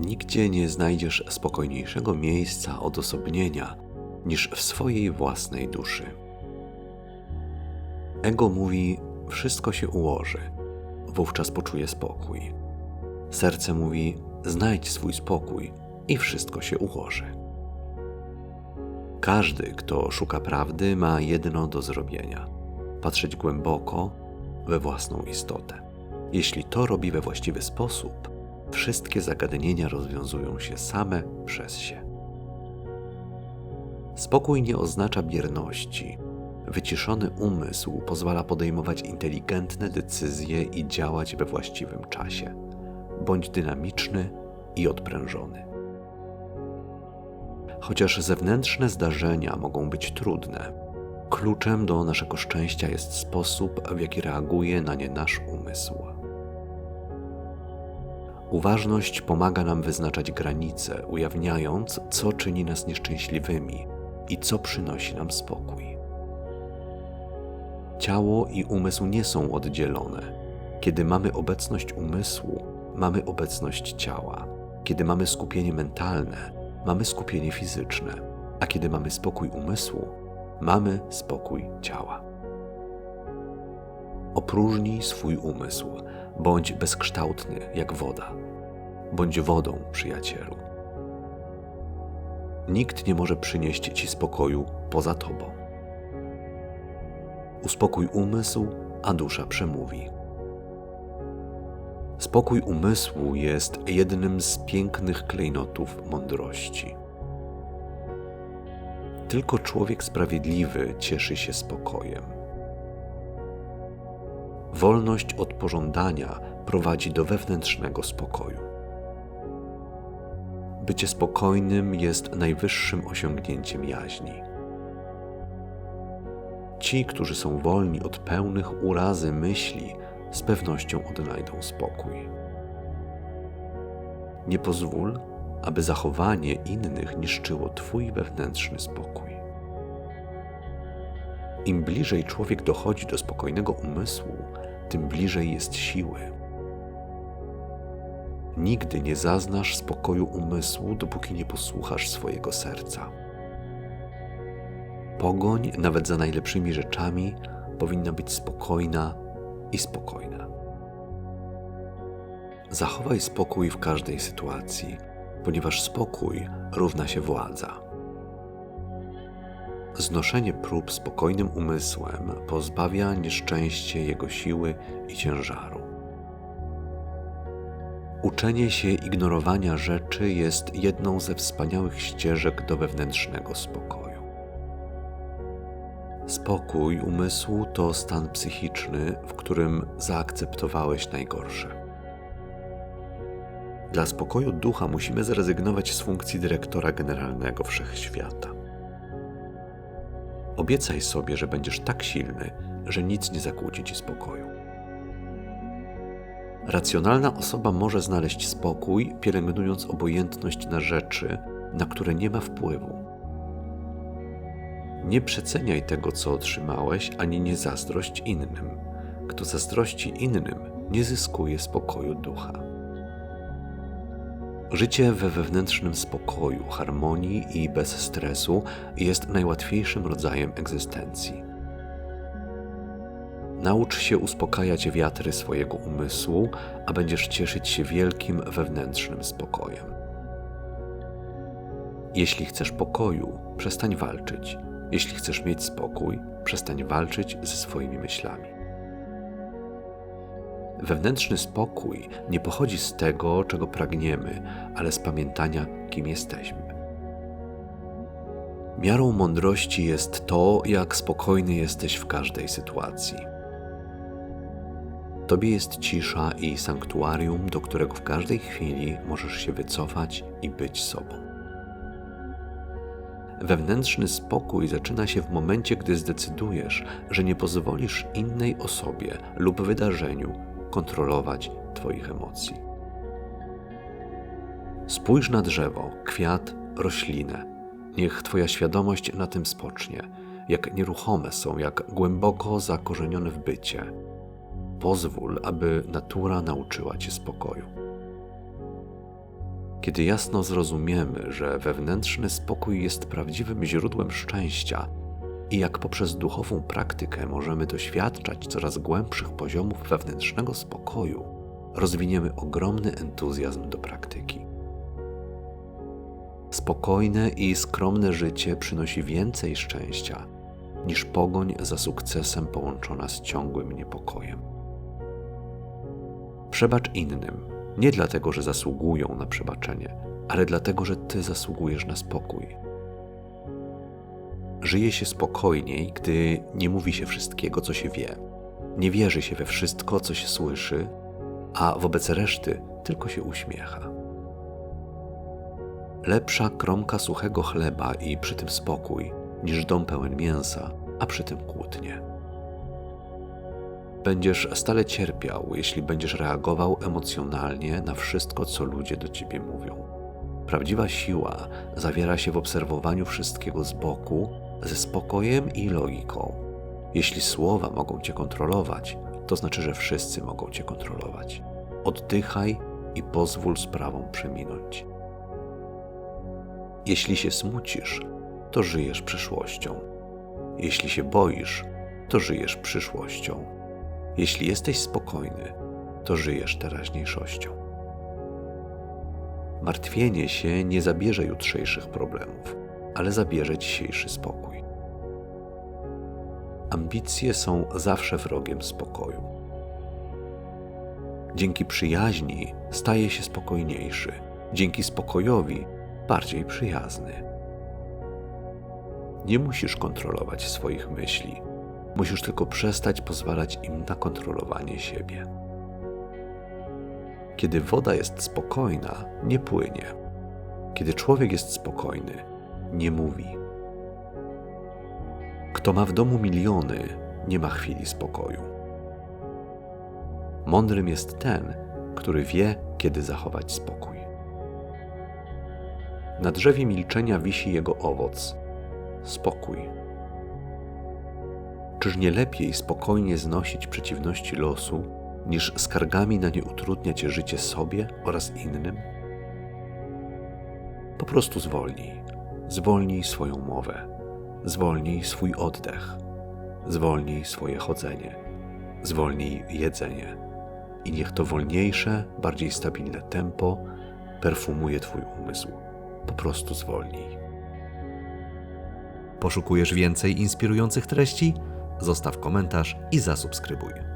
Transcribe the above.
Nigdzie nie znajdziesz spokojniejszego miejsca odosobnienia niż w swojej własnej duszy. Ego mówi: Wszystko się ułoży, wówczas poczuje spokój. Serce mówi: Znajdź swój spokój i wszystko się ułoży. Każdy, kto szuka prawdy, ma jedno do zrobienia: patrzeć głęboko we własną istotę. Jeśli to robi we właściwy sposób, wszystkie zagadnienia rozwiązują się same przez się. Spokój nie oznacza bierności. Wyciszony umysł pozwala podejmować inteligentne decyzje i działać we właściwym czasie. Bądź dynamiczny i odprężony. Chociaż zewnętrzne zdarzenia mogą być trudne, kluczem do naszego szczęścia jest sposób, w jaki reaguje na nie nasz umysł. Uważność pomaga nam wyznaczać granice, ujawniając, co czyni nas nieszczęśliwymi i co przynosi nam spokój. Ciało i umysł nie są oddzielone. Kiedy mamy obecność umysłu, mamy obecność ciała. Kiedy mamy skupienie mentalne, mamy skupienie fizyczne, a kiedy mamy spokój umysłu, mamy spokój ciała. Opróżnij swój umysł, bądź bezkształtny jak woda. Bądź wodą, przyjacielu. Nikt nie może przynieść ci spokoju poza tobą. Uspokój umysł, a dusza przemówi. Spokój umysłu jest jednym z pięknych klejnotów mądrości. Tylko człowiek sprawiedliwy cieszy się spokojem. Wolność od pożądania prowadzi do wewnętrznego spokoju. Bycie spokojnym jest najwyższym osiągnięciem jaźni. Ci, którzy są wolni od pełnych urazy myśli, z pewnością odnajdą spokój. Nie pozwól, aby zachowanie innych niszczyło Twój wewnętrzny spokój. Im bliżej człowiek dochodzi do spokojnego umysłu, tym bliżej jest siły. Nigdy nie zaznasz spokoju umysłu, dopóki nie posłuchasz swojego serca. Pogoń, nawet za najlepszymi rzeczami, powinna być spokojna i spokojna. Zachowaj spokój w każdej sytuacji, ponieważ spokój równa się władza. Znoszenie prób spokojnym umysłem pozbawia nieszczęście jego siły i ciężaru. Uczenie się ignorowania rzeczy jest jedną ze wspaniałych ścieżek do wewnętrznego spokoju. Spokój umysłu to stan psychiczny, w którym zaakceptowałeś najgorsze. Dla spokoju ducha musimy zrezygnować z funkcji dyrektora generalnego wszechświata. Obiecaj sobie, że będziesz tak silny, że nic nie zakłóci ci spokoju. Racjonalna osoba może znaleźć spokój, pielęgnując obojętność na rzeczy, na które nie ma wpływu. Nie przeceniaj tego, co otrzymałeś, ani nie zazdrość innym. Kto zazdrości innym, nie zyskuje spokoju ducha. Życie we wewnętrznym spokoju, harmonii i bez stresu jest najłatwiejszym rodzajem egzystencji. Naucz się uspokajać wiatry swojego umysłu, a będziesz cieszyć się wielkim wewnętrznym spokojem. Jeśli chcesz pokoju, przestań walczyć. Jeśli chcesz mieć spokój, przestań walczyć ze swoimi myślami. Wewnętrzny spokój nie pochodzi z tego, czego pragniemy, ale z pamiętania, kim jesteśmy. Miarą mądrości jest to, jak spokojny jesteś w każdej sytuacji. Tobie jest cisza i sanktuarium, do którego w każdej chwili możesz się wycofać i być sobą. Wewnętrzny spokój zaczyna się w momencie, gdy zdecydujesz, że nie pozwolisz innej osobie lub wydarzeniu kontrolować Twoich emocji. Spójrz na drzewo, kwiat, roślinę. Niech Twoja świadomość na tym spocznie, jak nieruchome są, jak głęboko zakorzenione w bycie. Pozwól, aby natura nauczyła Cię spokoju. Kiedy jasno zrozumiemy, że wewnętrzny spokój jest prawdziwym źródłem szczęścia i jak poprzez duchową praktykę możemy doświadczać coraz głębszych poziomów wewnętrznego spokoju, rozwiniemy ogromny entuzjazm do praktyki. Spokojne i skromne życie przynosi więcej szczęścia niż pogoń za sukcesem połączona z ciągłym niepokojem. Przebacz innym, nie dlatego, że zasługują na przebaczenie, ale dlatego, że ty zasługujesz na spokój. Żyje się spokojniej, gdy nie mówi się wszystkiego, co się wie, nie wierzy się we wszystko, co się słyszy, a wobec reszty tylko się uśmiecha. Lepsza kromka suchego chleba i przy tym spokój, niż dom pełen mięsa, a przy tym kłótnie. Będziesz stale cierpiał, jeśli będziesz reagował emocjonalnie na wszystko, co ludzie do ciebie mówią. Prawdziwa siła zawiera się w obserwowaniu wszystkiego z boku, ze spokojem i logiką. Jeśli słowa mogą cię kontrolować, to znaczy, że wszyscy mogą cię kontrolować. Oddychaj i pozwól sprawom przeminąć. Jeśli się smucisz, to żyjesz przeszłością. Jeśli się boisz, to żyjesz przyszłością. Jeśli jesteś spokojny, to żyjesz teraźniejszością. Martwienie się nie zabierze jutrzejszych problemów, ale zabierze dzisiejszy spokój. Ambicje są zawsze wrogiem spokoju. Dzięki przyjaźni staje się spokojniejszy, dzięki spokojowi bardziej przyjazny. Nie musisz kontrolować swoich myśli, musisz tylko przestać pozwalać im na kontrolowanie siebie. Kiedy woda jest spokojna, nie płynie. Kiedy człowiek jest spokojny, nie mówi. Kto ma w domu miliony, nie ma chwili spokoju. Mądrym jest ten, który wie, kiedy zachować spokój. Na drzewie milczenia wisi jego owoc spokój. Czyż nie lepiej spokojnie znosić przeciwności losu, niż skargami na nie utrudniać życie sobie oraz innym? Po prostu zwolnij. Zwolnij swoją mowę, zwolnij swój oddech, zwolnij swoje chodzenie, zwolnij jedzenie i niech to wolniejsze, bardziej stabilne tempo perfumuje Twój umysł. Po prostu zwolnij. Poszukujesz więcej inspirujących treści? Zostaw komentarz i zasubskrybuj.